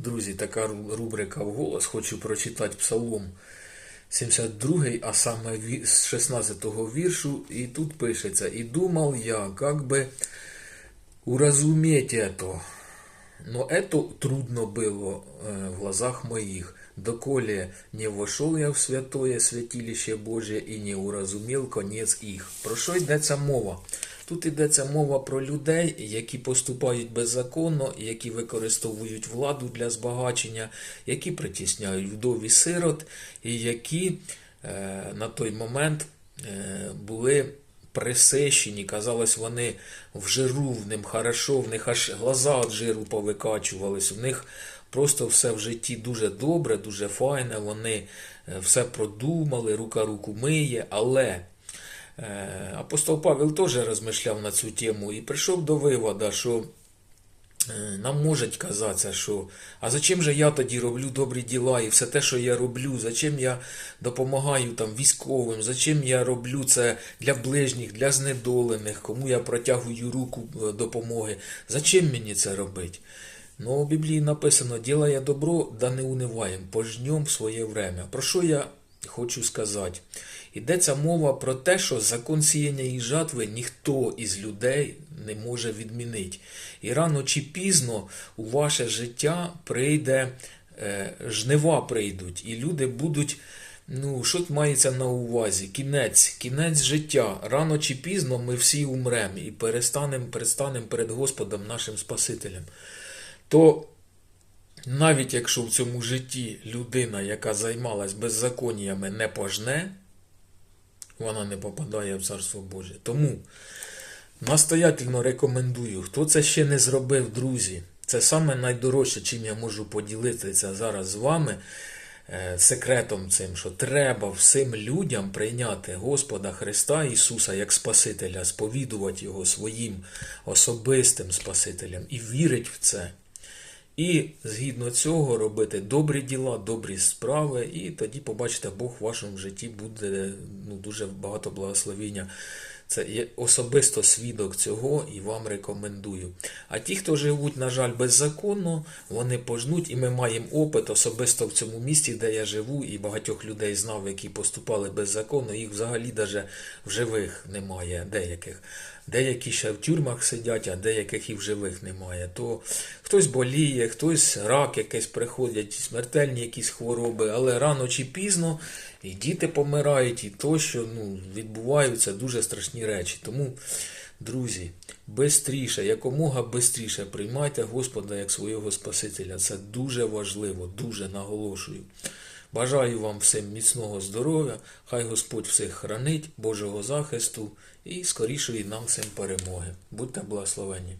Друзі, така ру- рубрика «Вголос». Хочу прочитати Псалом 72, а саме ві- з 16 віршу. І тут пишеться «І думав я, как бы уразуметь это, но это трудно было э, в глазах моих, доколе не вошел я в святое святилище Божие і не уразумів конець їх. Про що йдеться мова? Тут йдеться мова про людей, які поступають беззаконно, які використовують владу для збагачення, які притісняють вдові сирот, і які е, на той момент е, були присищені, казалось, вони в жиру, в ним хорошо, в них аж глаза від жиру повикачувались, в них просто все в житті дуже добре, дуже файне, вони е, все продумали, рука руку миє, але апостол Павел теж розмишляв на цю тему і прийшов до виводу, що Е, нам може казатися, що а зачем же я тоді роблю добрі діла і все те, що я роблю, зачем я допомагаю там військовим, зачем я роблю це для ближніх, для знедолених, кому я протягую руку е, допомоги, зачем мені це робити? Ну, у Біблії написано, ділає добро, да не униваєм, пожнем своє время. Про що я хочу сказати? Йдеться мова про те, що закон сіяння і жатви ніхто із людей не може відмінити. І рано чи пізно у ваше життя прийде е, жнива прийдуть, і люди будуть. Ну, що мається на увазі? Кінець, кінець життя. Рано чи пізно ми всі умремо і перестанемо предстанемо перед Господом нашим Спасителем. То навіть якщо в цьому житті людина, яка займалась беззаконнями, не пожне, вона не попадає в Царство Боже. Тому настоятельно рекомендую, хто це ще не зробив, друзі. Це саме найдорожче, чим я можу поділитися зараз з вами. е, Секретом цим, що треба всім людям прийняти Господа Христа Ісуса як Спасителя, сповідувати Його своїм особистим Спасителем і вірити в це. І згідно цього робити добрі діла, добрі справи, і тоді побачите, Бог в вашому житті буде ну, дуже багато благословіння. Це є особисто свідок цього і вам рекомендую. А ті, хто живуть, на жаль, беззаконно, вони пожнуть, і ми маємо опит особисто в цьому місті, де я живу, і багатьох людей знав, які поступали беззаконно, їх взагалі даже в живих немає деяких. Деякі ще в тюрмах сидять, а деяких і в живих немає. То хтось боліє, хтось рак якийсь приходять, смертельні якісь хвороби, але рано чи пізно і діти помирають, і тощо ну, відбуваються дуже страшні речі. Тому, друзі, бистріше, якомога бистріше приймайте Господа як свого Спасителя. Це дуже важливо, дуже наголошую. Бажаю вам всім міцного здоров'я, хай Господь всіх хранить, Божого захисту і скорішої нам всім перемоги. Будьте благословені.